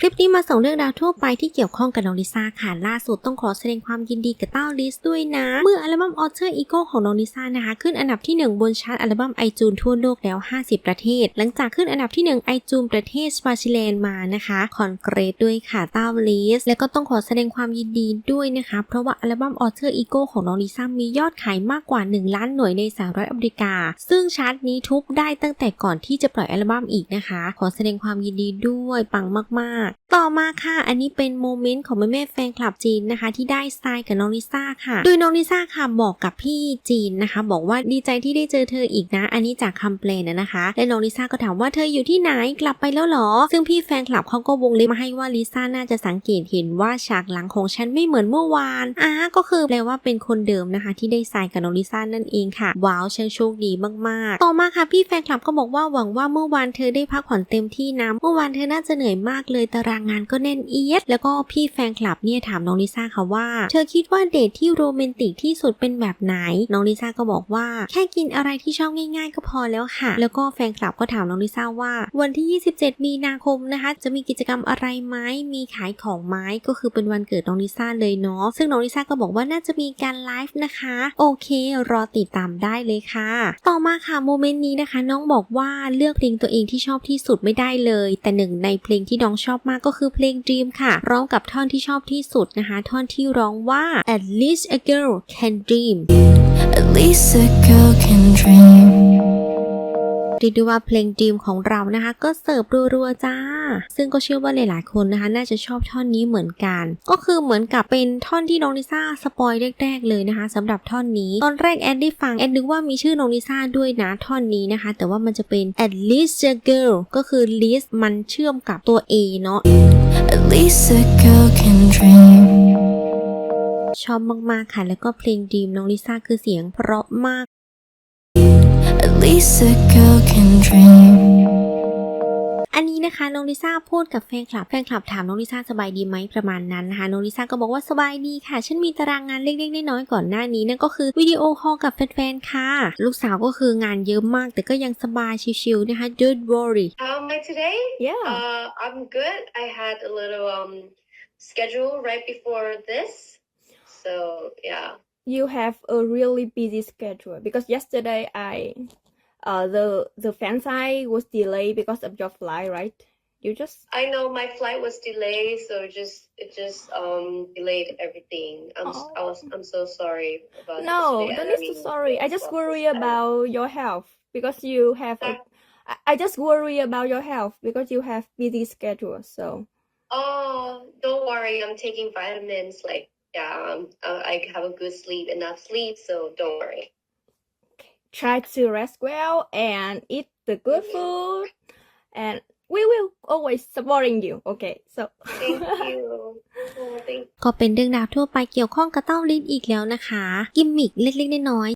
คลิปนี้มาส่งเรื่องราวทั่วไปที่เกี่ยวข้องกับน้องลิซ่าค่ะ ล่าสุดต้องขอแสดงความยินดีกับเต้าลิสด้วยนะ เมื่ออัลบั้ม Alter Ego ของน้องลิซ่านะคะ ขึ้นอันดับที่ 1 บนชาร์ตอัลบั้มไอจูนทั่วโลกแล้ว 50 ประเทศ หลังจากขึ้นอันดับที่1ไอจูนประเทศสวาซิแลนด์มานะคะคอนเกรสด้วยค่ะเต้าลิสแล้วก็ต้องขอแสดงความยินดีด้วยนะคะ เพราะว่าอัลบั้ม Alter Ego ของน้องลิซ่ามียอดขายมากกว่า 1 ล้านหน่วยในสหรัฐอเมริกา ซึ่งชาร์ตนี้ทุบได้ตั้งแต่ก่อนที่จะปล่อยอัลบั้มอีกนะคะ ขอแสดงความยินดีด้วยปังมากๆต่อมาค่ะ อันนี้เป็นโมเมนต์ของแม่แม่ๆแฟนคลับจีนนะคะ ที่ได้สไตล์กับน้องลิซ่าค่ะโดยน้องลิซ่าค่ะบอกกับพี่จีนนะคะ บอกว่าดีใจที่ได้เจอเธออีกนะ อันนี้จากคำแปลนะนะคะ และน้องลิซ่าก็ถามว่าเธออยู่ที่ไหนกลับไปแล้วหรอ ซึ่งพี่แฟนคลับเขาก็วงเล็บมาให้ว่าลิซ่าน่าจะสังเกตเห็นว่าฉากหลังของฉันไม่เหมือนเมื่อวานอ่าก็คือแปลว่าเป็นคนเดิมนะคะ ที่ได้สายกับน้องลิซ่านั่นเองค่ะว้าวช่างโชคดีมากๆ ต่อมาค่ะพี่แฟนคลับก็บอกว่าหวังว่าเมื่อวานเธอได้พักผ่อนเต็มที่นะเมื่อวานเธอน่าจะเหนื่อยมากเลยตารางงานก็แน่นเอียด แล้วก็พี่แฟนคลับเนี่ยถามน้องลิซ่าค่ะว่า เธอคิดว่าเดทที่โรแมนติกที่สุดเป็นแบบไหน น้องลิซ่าก็บอกว่า แค่กินอะไรที่ชอบง่าย ๆ ก็พอแล้วค่ะ แล้วก็แฟนคลับก็ถามน้องลิซ่าว่า วันที่ 27 มีนาคมนะคะ จะมีกิจกรรมอะไรไหมมีขายของไหมก็คือเป็นวันเกิดน้องลิซ่าเลยเนาะซึ่งน้องลิซ่าก็บอกว่าน่าจะมีการไลฟ์นะคะ โอเค รอติดตามได้เลยค่ะ ต่อมาค่ะโมเมนต์นี้นะคะ น้องบอกว่าเลือกเพลงตัวเองที่ชอบที่สุดไม่ได้เลย แต่หนึ่งในเพลงที่น้องชอบมากๆก็คือเพลง Dream ค่ะ ร้องกับท่อนที่ชอบที่สุดนะคะ ท่อนที่ร้องว่า at least a girl can dream At least a girl can dream. เรียกได้ว่าเพลงดีมของเรานะคะ ก็เสิร์ฟรัวๆจ้า ซึ่งก็เชื่อว่าหลายๆคนนะคะ น่าจะชอบท่อนนี้เหมือนกัน ก็คือเหมือนกับเป็นท่อนที่น้องลิซ่าสปอยแรกๆเลยนะคะสำหรับท่อนนี้ ตอนแรกแอนได้ฟังแอนนึกว่ามีชื่อน้องลิซ่าด้วยนะท่อนนี้นะคะ แต่ว่ามันจะเป็น at least a girl ก็คือ list มันเชื่อมกับตัว a เนาะ At least a girl can dream. ชอบมากๆค่ะ แล้วก็เพลงดีมน้องลิซ่าคือเสียงเพราะมาก At least a girl can dream. อันนี้นะคะน้องลิซ่าพูดกับแฟนคลับ แฟนคลับถามน้องลิซ่าสบายดีไหมประมาณนั้นนะคะน้องลิซ่าก็บอกว่าสบายดีค่ะ ฉันมีตารางงานเล็กๆน้อยๆก่อนหน้านี้นั่นก็คือวิดีโอคอลกับแฟนๆค่ะ ลูกสาวก็คืองานเยอะมาก แต่ก็ยังสบายชิวๆนะคะ don't worry How am I today? Yeah. Uh, I'm good. I had a little um schedule right before this, so yeah. you have a really busy schedule because yesterday I uh the the fan side was delayed because of your flight, right? You just I know my flight was delayed, so it just it just um delayed everything. I'm s I was I'm so sorry about no, yesterday. don't I mean, to sorry. I just worry about your health because you have a, I, I just worry about your health because you have busy schedule. So Oh, don't worry. I'm taking vitamins. Like yeah, um, I have a good sleep, enough sleep, so don't worry. Try to rest well and eat the good food and we will always supporting you. Okay, so Thank you. Oh, thank ก็เป็นเรื่องราวทั่วไปเกี่ยวข้องกับเต้าลิ้นอีกแล้วนะคะ กิมมิกเล็กๆน้อยๆ